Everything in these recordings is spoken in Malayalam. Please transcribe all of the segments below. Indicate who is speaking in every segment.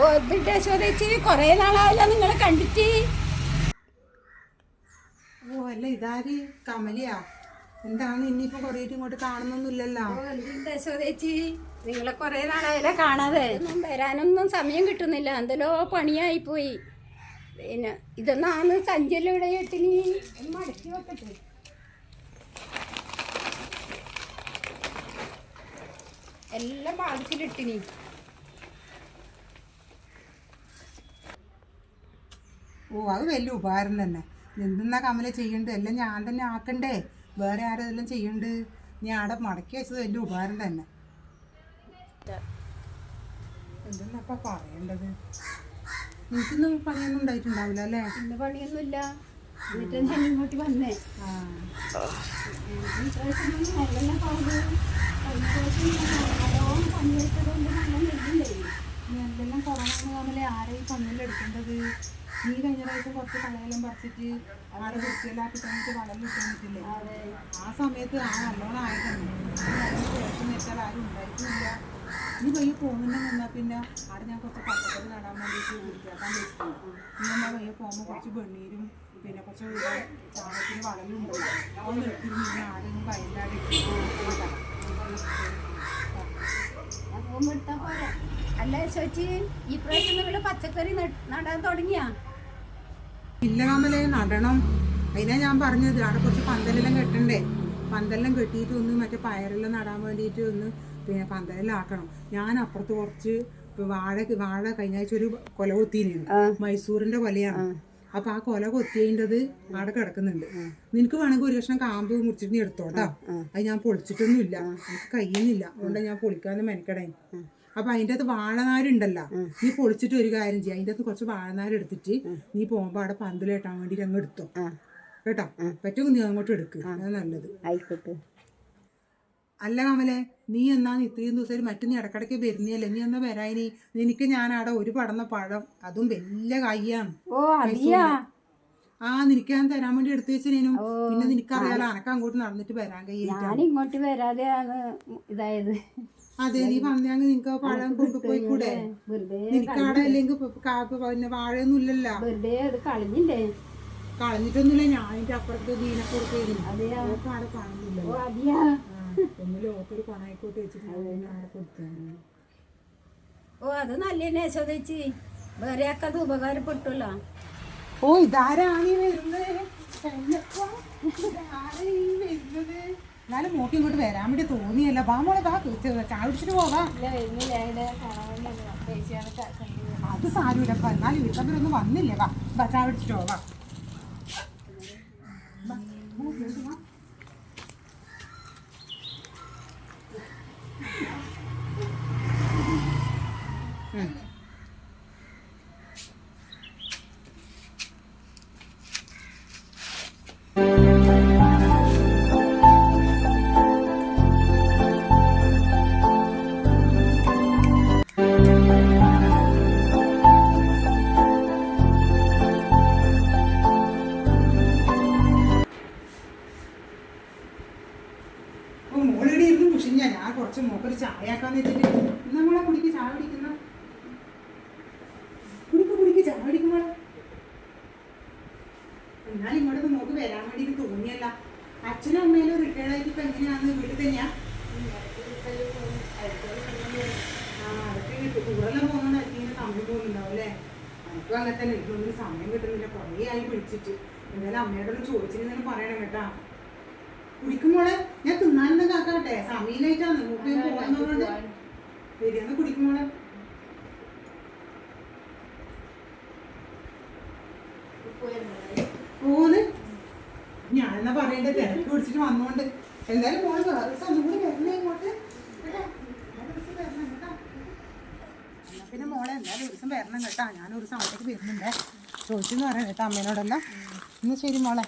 Speaker 1: ഓ ഇതിട്ട് യശോദേച്ചി കൊറേ നാളായല്ലോ നിങ്ങളെ കണ്ടിട്ട്.
Speaker 2: ഓ അല്ല ഇതാര്? കമലിയാ? എന്താണ്? ഇനിയിപ്പോ കൊറേ ഇങ്ങോട്ട് കാണുന്നൊന്നുമില്ലല്ലോ.
Speaker 1: യശോദേച്ചി നിങ്ങളെ കൊറേ നാളായല്ലോ കാണാതെ. ഒന്നും വരാനൊന്നും സമയം കിട്ടുന്നില്ല. എന്തെല്ലോ പണിയായി പോയി. പിന്നെ ഇതൊന്നാണ് സഞ്ചല്ലോ ഇവിടെ എട്ടിനി മടക്കി വെക്കട്ടെ. എല്ലാം ബാധിച്ചിലിട്ടിനി
Speaker 2: ഓ അത് വലിയ ഉപകാരം തന്നെ. എന്തെന്നാ കമല ചെയ്യണ്ട്? എല്ലാം ഞാൻ തന്നെ ആക്കണ്ടേ? വേറെ ആരെല്ലാം ചെയ്യണ്ട്? ഞാൻ അവിടെ മടക്കി വെച്ചത് വലിയ ഉപകാരം തന്നെ. എന്തെന്നപ്പ പറയേണ്ടത്? എനിക്കൊന്നും പണിയൊന്നും ഉണ്ടായിട്ടുണ്ടാവില്ല അല്ലേ?
Speaker 1: ഇന്ന് പണിയൊന്നുമില്ല. എന്നിട്ട് ഞാൻ ഇങ്ങോട്ട് വന്നേ. നല്ല നെല്ലുണ്ടായി
Speaker 2: കുറവാണ് ആരെയും പന്നിലെടുക്കേണ്ടത് നീ കഴിഞ്ഞ പ്രാവശ്യം കുറച്ച് കളയെല്ലാം പറിച്ചിട്ട് ആടെ വൃത്തിയെല്ലാക്കി തന്നിട്ട് വളം ഇട്ടില്ലേ ആ സമയത്ത് ആ നല്ലോണം ആയിരുന്നു ശേഷം വെച്ചാൽ ആരും ഉണ്ടായിട്ടില്ല. ഇനി പയ്യെ പോകുന്ന നിന്നാ പിന്നെ അവിടെ ഞാൻ കുറച്ച് പച്ചക്കറി നടാൻ വേണ്ടിയിട്ട് വൃത്തിയാക്കാൻ വെച്ചു നീ വയ്യ പയ്യെ പോകുമ്പോൾ കുറച്ച് വെണ്ണീരും പിന്നെ കുറച്ച് ചാണകത്തിന് വളലും ഉണ്ടാവും. അത് നിർത്തിരുന്ന് ഇങ്ങനെ ആരെങ്കിലും വയലാടി
Speaker 1: അല്ല ചോച്ചി ഈ പ്രാവശ്യം നിങ്ങൾ പച്ചക്കറി നടാൻ തുടങ്ങിയാ?
Speaker 2: ഇല്ല കമലെ നടണം. അതിനാ ഞാൻ പറഞ്ഞത്. അവിടെ കുറച്ച് പന്തലെല്ലാം കെട്ടണ്ടേ. പന്തലെല്ലാം കെട്ടിയിട്ട് ഒന്ന് മറ്റേ പയറെല്ലാം നടാൻ വേണ്ടിയിട്ട് ഒന്ന് പിന്നെ പന്തലെല്ലാം ആക്കണം. ഞാൻ അപ്പുറത്ത് കുറച്ച് വാഴ വാഴ കഴിഞ്ഞ ആഴ്ച ഒരു കൊല കൊത്തിയിരുന്നു. മൈസൂറിന്റെ കൊലയാണ്. അപ്പൊ ആ കൊല കൊത്തിയതിന്റെത് അവിടെ കിടക്കുന്നുണ്ട്. നിനക്ക് വേണമെങ്കിൽ ഒരു കഷ്ണം കാമ്പ് മുറിച്ചിട്ട് നീ എടുത്തോട്ടാ. അത് ഞാൻ പൊളിച്ചിട്ടൊന്നുമില്ല. എനിക്ക് കഴിയുന്നില്ല അതുകൊണ്ടാണ് ഞാൻ പൊളിക്കാന്ന് മെനക്കടേ അപ്പൊ അതിന്റെ അകത്ത് വാഴനാരുണ്ടല്ലോ നീ പൊളിച്ചിട്ട് ഒരു കാര്യം ചെയ്യാം. അതിന്റെ അകത്ത് കുറച്ച് വാഴനാര് എടുത്തിട്ട് നീ പോകുമ്പോ അവിടെ പന്തൽ കെട്ടാൻ വേണ്ടിട്ട് അങ്ങ് എടുത്തോ. കേട്ടോ? പറ്റുമെങ്കിൽ നീ അങ്ങോട്ട് എടുക്ക്. അത് നല്ലത്.
Speaker 1: ആയിക്കോട്ടെ.
Speaker 2: അല്ല കമലെ നീ എന്നാ ഇത്രയും ദിവസം മറ്റു നീ ഇടക്കിടയ്ക്ക് വരുന്നില്ലേ നീ എന്നാ വരാനി എനിക്ക് ഞാൻ അവിടെ ഒരു പടന്ന പഴം അതും വലിയ കയ്യാണ്. ആ നിനക്ക് ഞാൻ തരാൻ വേണ്ടി എടുത്തു വെച്ചതിനും പിന്നെ നിനക്കറിയാലോ അനക്ക് അങ്ങോട്ട് നടന്നിട്ട് വരാൻ കഴിയില്ല.
Speaker 1: ഞാൻ ഇങ്ങോട്ട് വരാതെയാണ് ഇതായത്.
Speaker 2: അതെ നീ വന്നെങ്കിൽ നിനക്ക് പഴം കൊണ്ടുപോയി കൂടെ. നിനക്ക് അവിടെ അല്ലെങ്കിൽ പിന്നെ വാഴയൊന്നും ഇല്ലല്ലോ.
Speaker 1: വെറുതെ അത് കളഞ്ഞില്ലേ?
Speaker 2: കളഞ്ഞിട്ടൊന്നുമില്ല ഞാൻ അതിന്റെ അപ്പുറത്ത് ദീനെ കൊടുത്തിരുന്നു അവിടെ കാണുന്നില്ല. പണായിക്കോട്ട് വെച്ചിട്ട് അവിടെ
Speaker 1: ഓ അത് നല്ല ചോദിച്ചി വേറെ ഒക്കെ അത് ഉപകാരപ്പെട്ടല്ലോ.
Speaker 2: ഓ ഇതാരാണ് ഈ വരുന്നത്? എന്നാലും നോക്കി ഇങ്ങോട്ട് വരാൻ വേണ്ടി തോന്നിയല്ല. ബാ മോളെ ബാ ചായ കുടിച്ചിട്ട് പോവാ അത് സാരമില്ലപ്പ എന്നാലും വീട്ടിലൊന്നും വന്നില്ല. വാ ചാടിച്ചിട്ട് ചായ കുടിച്ചിട്ട് പോവാ ബാ, കുറച്ച് ചായയാക്കാന്ന് വെച്ചിട്ട് നമ്മളെ കുടിക്ക് ചായ കുടിക്കുന്ന. കുടിക്ക് കുടിക്ക് ചായ കുടിക്കുമ്പോൾ എന്നാൽ ഇങ്ങോട്ടൊന്ന് നോക്ക് വരാൻ വേണ്ടിയിട്ട് തോന്നിയല്ല. അച്ഛനും അമ്മയിലും റിട്ടയർഡ് ആയിട്ട് ഇപ്പൊ എങ്ങനെയാന്ന് വീട്ടിൽ തന്നെയാ? അതൊക്കെ കിട്ടും ടൂറെല്ലാം പോകുന്നോണ്ട് ഇങ്ങനെ സമയം പോകുന്നുണ്ടാവും അല്ലേ? എനിക്കും അങ്ങനെ തന്നെ. എനിക്കൊന്നും സമയം കിട്ടുന്നില്ല. കുറേ ആയി വിളിച്ചിട്ട്. എന്തായാലും അമ്മയോടൊന്ന് ചോദിച്ചിരുന്നെങ്കിലും പറയണം കേട്ടാ. കുടിക്കുമ്പോളെ ഞാൻ തിന്നാനെന്താ കാക്കാട്ടെ സമീനായിട്ടാണ് മൂക്ക് പോകുന്നതുകൊണ്ട് ബിരിയാണി കുടിക്കുമ്പോളെ പോന്ന്. ഞാനെന്നാ പറയണ്ടേ? തിരക്ക് പിടിച്ചിട്ട് വന്നോണ്ട്. എന്തായാലും മോൾ വേറെ ഒന്നും കൂടി വരണേ ഇങ്ങോട്ട്? പിന്നെ മോളെ എന്തായാലും ഒരു ദിവസം വരണം കേട്ടാ. ഞാൻ ഒരു ദിവസം അവിടേക്ക് വരുന്നുണ്ടേ. ചോദിച്ചെന്ന് പറയാം കേട്ടോ അമ്മേനോടല്ല. എന്നാ ശരി മോളെ.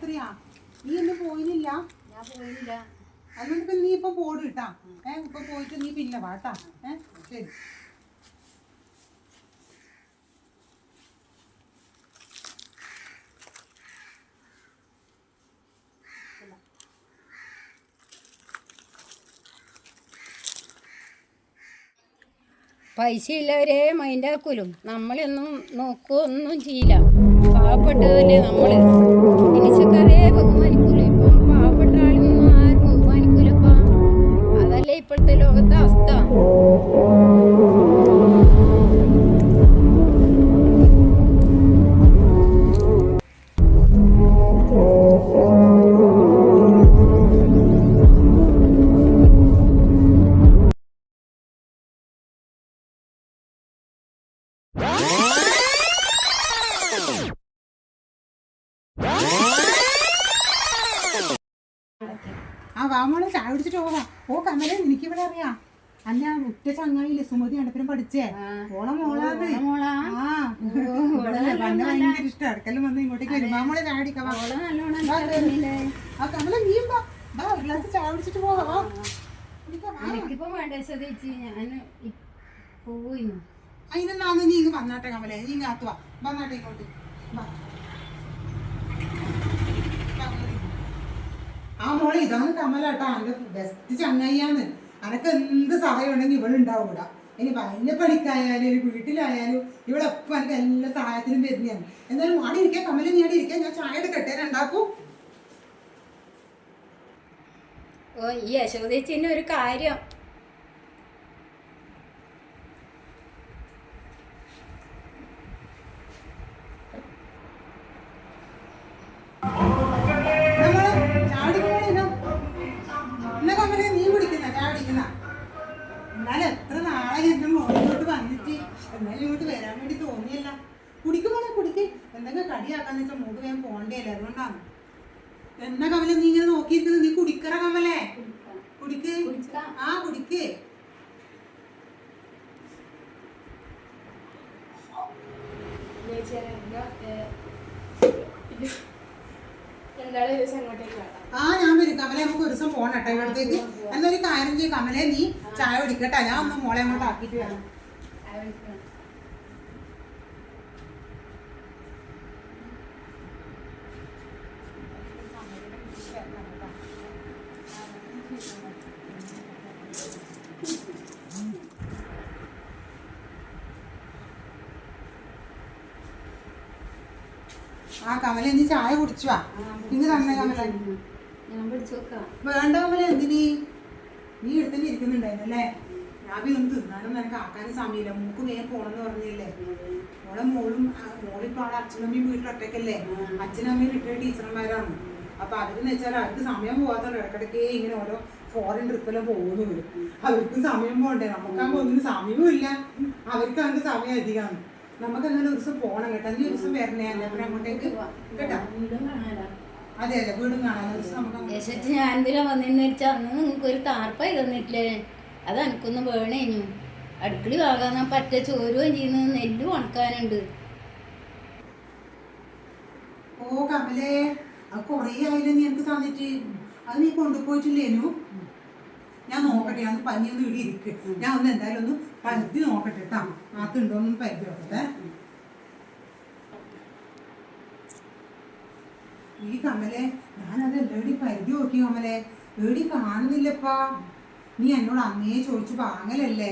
Speaker 2: എത്രയാ നീ ഇന്ന് പോയില്ല
Speaker 1: ഞാൻ
Speaker 2: അതുകൊണ്ട് നീ ഇപ്പൊ പോട് കിട്ടാ ഏ ഇപ്പൊ പോയിട്ട് നീ പിന്നെ വാട്ടാ ഏ ശരി.
Speaker 1: പൈസ ഇല്ലവരെ മൈൻഡാക്കൂലും നമ്മളൊന്നും നോക്കുകയൊന്നും ചെയ്യില്ല. പാവപ്പെട്ടതല്ലേ നമ്മൾ ബഹുമാനിക്കൂല ഇപ്പം പാവപ്പെട്ട ആളൊന്നും ആരും അതല്ലേ ഇപ്പോഴത്തെ
Speaker 2: ചായ കുടിച്ചിട്ട് പോവാം ഓ കമലെ എനിക്കിവിടെ അറിയാം. അല്ല ഉറ്റ ചങ്ങായില്ലേ സുമതി അണ്ടപ്പുരം പഠിച്ചേ. ഓളെ മോളാത്
Speaker 1: മോളാ?
Speaker 2: ആ. പണ്ട് ഭയങ്കര ഇഷ്ടം. അടുക്കലും വന്ന് ഇങ്ങോട്ടേക്ക് വരും. മോളെ ചായ
Speaker 1: നല്ലോണം
Speaker 2: ആ കമല നീയും വാ. വാ ഒരു ഗ്ലാസ് ചായ കുടിച്ചിട്ട് പോവാ വാ.
Speaker 1: എനിക്കിപ്പോ വേണ്ട ചേച്ചി ഞാൻ പോയി
Speaker 2: അതിനെന്നാന്ന് നീ ഇങ്ങ് വന്നാട്ടെ കമലേ. നീ ഇങ്ങ് അകത്ത് വാ. വന്നാട്ടെ ഇങ്ങോട്ട്. വാ, കേറി. മോളെ ഇതാണ് കമലാട്ടാ. എന്റെ ബെസ്റ്റ് ചങ്ങയ്യാന്ന് അനക്ക് എന്ത് സഹായം ഉണ്ടെങ്കിൽ ഇവളുണ്ടാവും ഇവിടെ ഇനി വലിയ പണിക്കായാലും ഒരു വീട്ടിലായാലും ഇവളൊപ്പം എനിക്ക് എല്ലാ സഹായത്തിനും വരുന്നതാണ് എന്നാലും ആടി ഇരിക്കാൻ കമല നീ ആടി ഇരിക്കാം. ഞാൻ ചായ എടുക്കട്ടെ രണ്ടാക്കും.
Speaker 1: ഓ ഈ യശോദേച്ചിന്റെ ഒരു കാര്യം.
Speaker 2: എന്നാലും ഇങ്ങോട്ട് വരാൻ വേണ്ടി തോന്നിയല്ല. കുടിക്കുമ്പോഴേ കുടിക്ക്. എന്തെങ്കിലും കടിയാക്കാന്ന് വെച്ചാൽ മൂട് വേഗം പോണ്ടേല്ലേ അതുകൊണ്ടാണ്. എന്നാ കമല നീ ഇങ്ങനെ നോക്കിയിരിക്കുന്നത്? നീ കുടിക്കറ കമലേ കുടിക്ക്.
Speaker 1: കുടിക്കാം.
Speaker 2: ആ കുടിക്ക്. ആ ഞാൻ വരും. കമലെ നമുക്ക് ഒരു ദിവസം പോണം കേട്ടോ ഇവിടത്തേക്ക്. എന്നൊരു കാര്യം ചെയ്യും. കമലെ നീ ചായ കുടിക്കട്ടെ. ഞാൻ ഒന്ന് മോളെ അങ്ങോട്ട് ആക്കിയിട്ട് വരാം. ആ കമല നീ ചായ കുടിച്ചുവാ. ഇന്ന് തന്നെ കമല. വേണ്ട കമല എന്തിനി? നീ എടുത്തന്നെ ഇരിക്കുന്നുണ്ടായിരുന്നല്ലേ ഞാൻ ഒന്ന് തിന്നാനും നിനക്ക് ആക്കാനും സമയമില്ല. മൂക്ക് വേഗം പോണെന്ന് പറഞ്ഞില്ലേ? മോളെ മോളും മോളിപ്പോ ആളെ അച്ഛനമ്മയും വീട്ടിൽ ഒറ്റയ്ക്കല്ലേ? അച്ഛനമ്മയും റിട്ടയർഡ് ടീച്ചർമാരാണ്. അപ്പൊ അവരെന്ന് വെച്ചാൽ അവർക്ക് സമയം പോകാത്തതുകൊണ്ട് ഇടക്കിടക്കേ ഇങ്ങനെ ഓരോ ഫോറിൻ ട്രിപ്പെല്ലാം പോകുന്നു അവർക്കും അവർക്ക് സമയം പോകണ്ടേ നമുക്കാകുമ്പോ ഒന്നിനും സമയവും ഇല്ല അവർക്ക് അതിന്റെ സമയം അധികമാണ് നമുക്ക് എന്നാലും ഒരു ദിവസം പോകണം കേട്ടോ. നീ ഒരു ദിവസം വരണേ അല്ലേ? അപ്പൊ അങ്ങോട്ടേക്ക് കേട്ടോ. അതെ അതെ വീടും കാണാനും ഒരു ദിവസം നമുക്ക് അങ്ങോട്ട്
Speaker 1: യശച്ച് ഞാൻ എന്തിനാ വന്നെന്ന് വെച്ചാൽ അന്ന് നിങ്ങൾക്ക് ഒരു താർപ്പായി തന്നിട്ടില്ലേ? അത് എനിക്കൊന്ന് വേണേനു അടുക്കളി വാകാൻ പറ്റ ചോരുകയും ചെയ്യുന്നത്. നെല്ല് ഉണക്കാനുണ്ട്.
Speaker 2: ഓ കമലേ അത് കൊറേ ആയില്ലേ നീ എനിക്ക് തന്നിട്ട്? അത് നീ കൊണ്ടുപോയിട്ടില്ലേനു? ഞാൻ നോക്കട്ടെ ഞാൻ പനി ഒന്ന് ഇവിടെ ഇരിക്ക്. ഞാൻ ഒന്ന് എന്തായാലും ഒന്ന് പരത്തി നോക്കട്ടെ കേട്ടാ നാത്തുണ്ടോ ഒന്ന് പരത്തി നോക്കട്ടെ. ഈ കമലെ ഞാനത് എല്ലേടി പരിധി നോക്കി കമലെ? എവിടെ കാണുന്നില്ലപ്പാ. നീ എന്നോട് അങ്ങേ ചോദിച്ചു വാങ്ങലല്ലേ?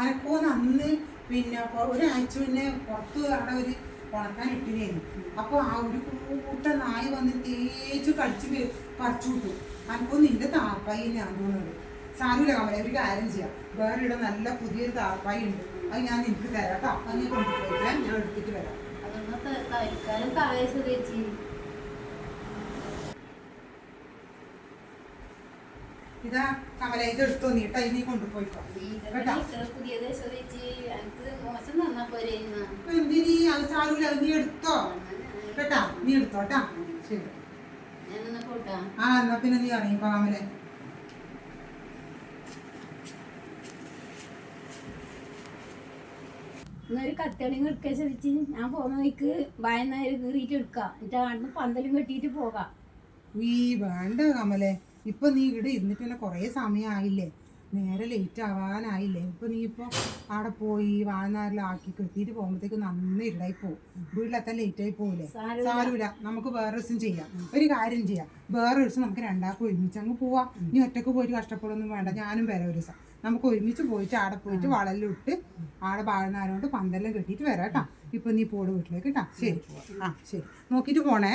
Speaker 2: അനക്കോ നന്ന് പിന്നെ ഒരാഴ്ച പിന്നെ പുറത്ത് അവിടെ ഒരു ഉണക്കാൻ ഇട്ടിരുന്നു. അപ്പൊ ആ ഒരു കൂട്ട നായ് വന്ന് തേച്ച് കളിച്ച് പറിച്ചു വിട്ടു. അനക്കോ നിന്റെ താപ്പായി ഞാൻ തോന്നുന്നത് സാരമില്ല കമല ഒരു കാര്യം ചെയ്യാം. വേറെ ഇവിടെ നല്ല പുതിയൊരു താർപ്പായി ഉണ്ട്. അത് ഞാൻ നിനക്ക് തരാം കേട്ടോ അത് നീ കൊണ്ടുപോയിട്ട് ഞാൻ എടുത്തിട്ട് വരാം. ഇതാ കമല ഇത് എടുത്തോ നീ കേട്ടോ?
Speaker 1: ഇനി
Speaker 2: കൊണ്ടുപോയിട്ടോ എന്തിനീ അത് നീ എടുത്തോ? കേട്ടാ? നീ എടുത്തോട്ടാ ശരി. ആ എന്നാ പിന്നെ നീ ഇറങ്ങിക്കോ കമലെ.
Speaker 1: എന്നൊരു കത്തളിയും എടുക്കാൻ ചോദിച്ച് ഞാൻ പോകുന്ന വഴിക്ക് വയനാര് കീറിയിട്ട് എടുക്കാം. എന്നിട്ട് അവിടുന്ന് പന്തലും കെട്ടിയിട്ട് പോകാം.
Speaker 2: നീ വേണ്ട കമലെ. ഇപ്പൊ നീ ഇവിടെ ഇരുന്നിട്ട് തന്നെ കൊറേ സമയമായില്ലേ നേരെ ലേറ്റ് ആവാനായില്ലേ? ഇപ്പൊ നീ ഇപ്പൊ അവിടെ പോയി വാഴനാരിലാക്കി ആക്കി കെട്ടിയിട്ട് പോകുമ്പോഴത്തേക്ക് നന്നായി ഇരുടായി പോകും വീട്ടിലെത്താൻ ലേറ്റ് ആയി പോകില്ലേ സാരമില്ല. നമുക്ക് വേറെ ദിവസം ചെയ്യാം. ഒരു കാര്യം ചെയ്യാം. വേറെ ദിവസം നമുക്ക് രണ്ടാൾക്കും ഒരുമിച്ച് അങ്ങ് പോവാം. നീ ഒറ്റയ്ക്ക് പോയിട്ട് കഷ്ടപ്പെടൊന്നും വേണ്ട. ഞാനും വരാം ഒരു ദിവസം. നമുക്ക് ഒരുമിച്ച് പോയിട്ട് ആടെ പോയിട്ട് വളെല്ലാം ഇട്ട് ആടെ വാഴനാരോണ്ട് പന്തെല്ലാം കെട്ടിയിട്ട് വരാം കേട്ടാ. ഇപ്പൊ നീ പോട് വീട്ടിലേക്ക് കേട്ടാ ശരി. ആ ശരി. നോക്കിയിട്ട് പോണേ.